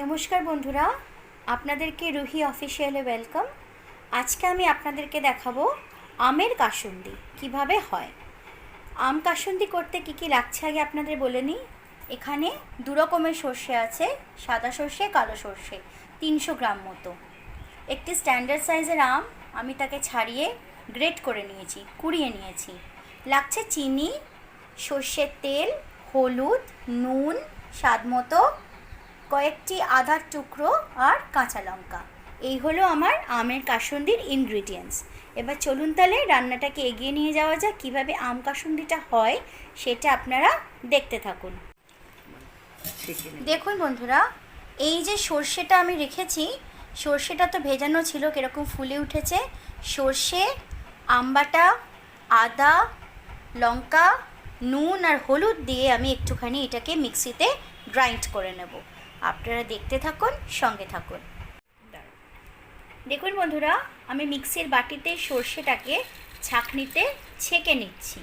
নমস্কার বন্ধুরা, আপনাদেরকে রুহি অফিসিয়ালে ওয়েলকাম আজকে আমি আপনাদেরকে দেখাবো আমের কাসুন্দি, কীভাবে হয়। আম কাসুন্দি করতে কি কি লাগছে আগে আপনাদের বলে নিই। এখানে দু রকমের সর্ষে আছে, সাদা সর্ষে, কালো সর্ষে, তিনশো গ্রাম মতো। একটি স্ট্যান্ডার্ড সাইজের আম, আমি তাকে ছাড়িয়ে গ্রেট করে নিয়েছি, কুড়িয়ে নিয়েছি। লাগছে চিনি, সর্ষের তেল, হলুদ, নুন, স্বাদ মতো কয়েকটি আদার টুকরো আর কাঁচা লঙ্কা। এই হলো আমার আমের কাসুন্দির ইনগ্রিডিয়েন্টস এবার চলুন তাহলে রান্নাটাকে এগিয়ে নিয়ে যাওয়া যাক, কীভাবে আম কাসুন্দিটা হয় সেটা আপনারা দেখতে থাকুন। দেখুন বন্ধুরা, এই যে সর্ষেটা আমি রেখেছি, সর্ষেটা তো ভেজানো ছিল, কীরকম ফুলে উঠেছে। সর্ষে, আমবাটা, আদা, লঙ্কা, নুন আর হলুদ দিয়ে আমি একটুখানি এটাকে মিক্সিতে গ্রাইন্ড করে নেব। আপনারা দেখতে থাকুন, সঙ্গে থাকুন। দেখুন বন্ধুরা, আমি মিক্সির বাটিতে সর্ষেটাকে ছাঁকনিতে ছেঁকে নিচ্ছি।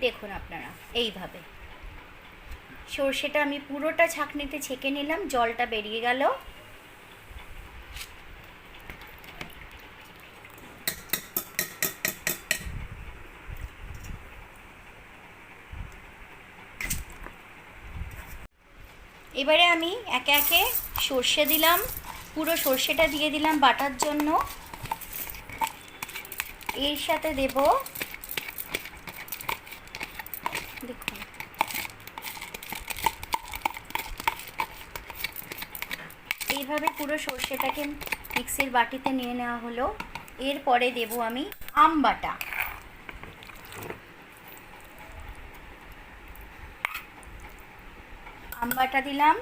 দেখুন আপনারা, এইভাবে। সর্ষেটা আমি পুরোটা ছাঁকনিতে ছেঁকে নিলাম, জলটা বেরিয়ে গেল। এবারে আমি একে একে সর্ষে দিলাম, পুরো সর্ষেটা দিয়ে দিলাম বাটার জন্য। এর সাথে দেব দেখুন। এইভাবে পুরো সর্ষেটাকে মিক্সির বাটিতে নিয়ে নেওয়া হলো। এরপরে দেব আমি আম বাটা। আম বাটা দিলাম।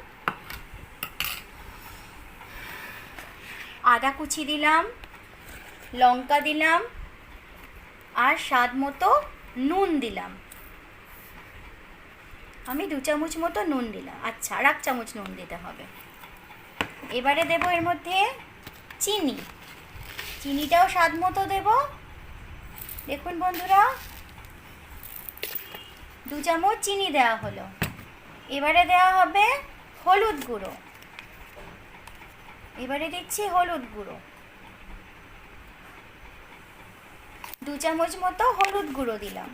আদা কুচি দিলাম, লঙ্কা দিলাম, আর স্বাদ মতো নুন দিলাম। আমি দু চামচ মতো নুন দিলাম। আচ্ছা আর এক চামচ নুন দিতে হবে। এবারে দেব এর মধ্যে চিনি। চিনিটাও স্বাদ মতো দেব। দেখুন বন্ধুরা, দু চামচ চিনি দেওয়া হলো। এবারে দেওয়া হবে হলুদ গুঁড়ো। এবারে দিচ্ছি হলুদ গুঁড়ো। দু চামচ মতো হলুদ গুঁড়ো দিলাম।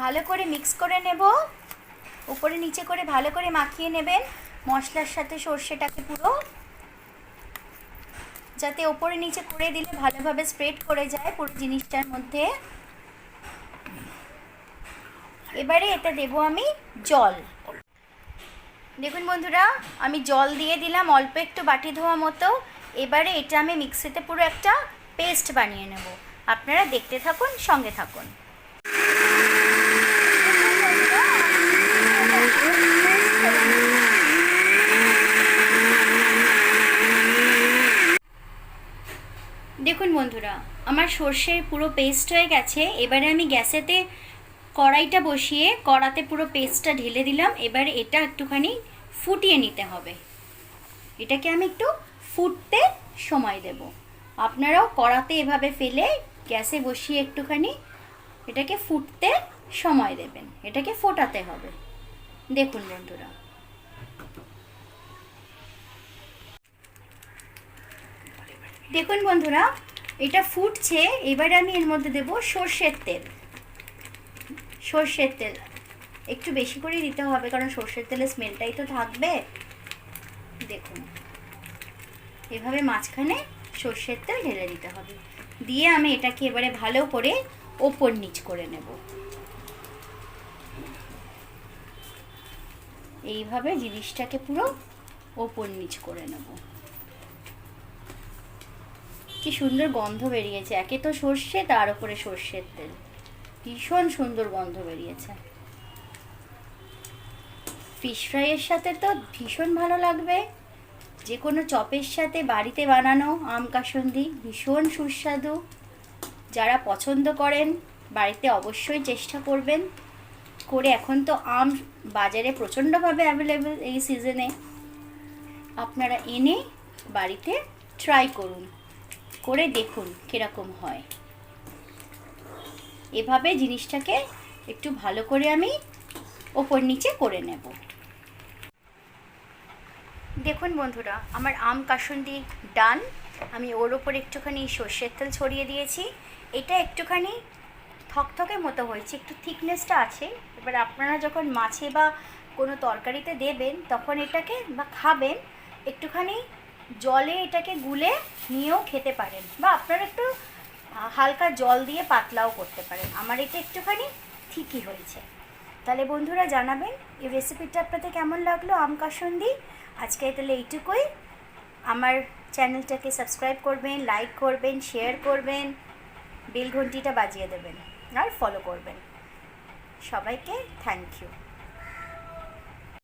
ভালো করে মিক্স করে নেব। উপরে নিচে করে ভালো করে মাখিয়ে নেবেন। মশলার সাথে সর্ষেটাকে পুরো। যাতে ওপরে নিচে করে দিলে ভালোভাবে স্প্রেড করে যায় পুরো জিনিসটার মধ্যে। এবারে এটা দেব আমি জল। দেখুন বন্ধুরা, আমি জল দিয়ে দিলাম, অল্প একটু বাটি ধোয়া মতো। এবারে এটা আমি মিক্সিতে পুরো একটা পেস্ট বানিয়ে নেব। আপনারা দেখতে থাকুন, সঙ্গে থাকুন। দেখুন বন্ধুরা, আমার সর্ষে পুরো পেস্ট হয়ে গেছে। এবারে আমি গ্যাসেতে কড়াইটা বসিয়ে কড়াতে পুরো পেস্টটা ঢেলে দিলাম। এবারে এটা একটুখানি ফুটিয়ে নিতে হবে। এটাকে আমি একটু ফুটতে সময় দেব। আপনারাও কড়াতে এভাবে ফেলে গ্যাসে বসিয়ে একটুখানি এটাকে ফুটতে সময় দেবেন। এটাকে ফোটাতে হবে। দেখুন বন্ধুরা। দেখুন বন্ধুরা, এটা ফুটছে। এবারে আমি এর মধ্যে দেব সর্ষের তেল। সর্ষের তেল। একটু বেশি করেই দিতে হবে, কারণ সর্ষের তেলের স্মেলটাই তো থাকবে। দেখুন। এভাবে মাঝখানে সর্ষের তেল ঢেলে দিতে হবে। দিয়ে আমি এটাকে এবারে ভালো করে ওপর নিচ করে নেব। এইভাবে জিনিসটাকে পুরো ওপর নিচ করে নেব। কি সুন্দর গন্ধ বেরিয়েছে। একে তো সর্ষে, তার উপরে সর্ষের তেল। ভীষণ সুন্দর গন্ধ বেরিয়েছে। ফিশ ফ্রাইয়ের সাথে তো ভীষণ ভালো লাগবে। যে কোনো চপের সাথে বাড়িতে বানানো আম কাসন্দি ভীষণ সুস্বাদু। যারা পছন্দ করেন, বাড়িতে অবশ্যই চেষ্টা করবেন। করে এখন তো আম বাজারে প্রচণ্ডভাবে অ্যাভেলেবেল এই সিজনে আপনারা এনে বাড়িতে ট্রাই করুন। করে দেখুন কীরকম হয়। এভাবে জিনিসটাকে একটু ভালো করে আমি ওপর নিচে করে নেব। দেখুন বন্ধুরা, আমার আম কাসুন্দি ডান, আমি ওর ওপর একটুখানি সর্ষের তেল ছড়িয়ে দিয়েছি। এটা একটুখানি থকথকে মতো হয়েছে, একটু থিকনেসটা আছে। এবার আপনারা যখন মাছে বা কোনো তরকারিতে দেবেন, তখন এটাকে বা খাবেন, একটুখানি জলে এটাকে গুলে নিয়েও খেতে পারেন। বা আপনারা একটু হালকা জল দিয়ে পাতলাও করতে পারেন। আমার এটা একটুখানি ঠিকই হয়েছে। তাহলে বন্ধুরা জানাবেন, এই রেসিপিটা আপনাদের কেমন লাগল? আম কাসন্দি? আজকে তাহলে এইটুকুই। আমার চ্যানেলটাকে সাবস্ক্রাইব করবেন লাইক করবেন শেয়ার করবেন, বেল ঘন্টিটা বাজিয়ে দেবেন, আর ফলো করবেন। সবাইকে থ্যাংক ইউ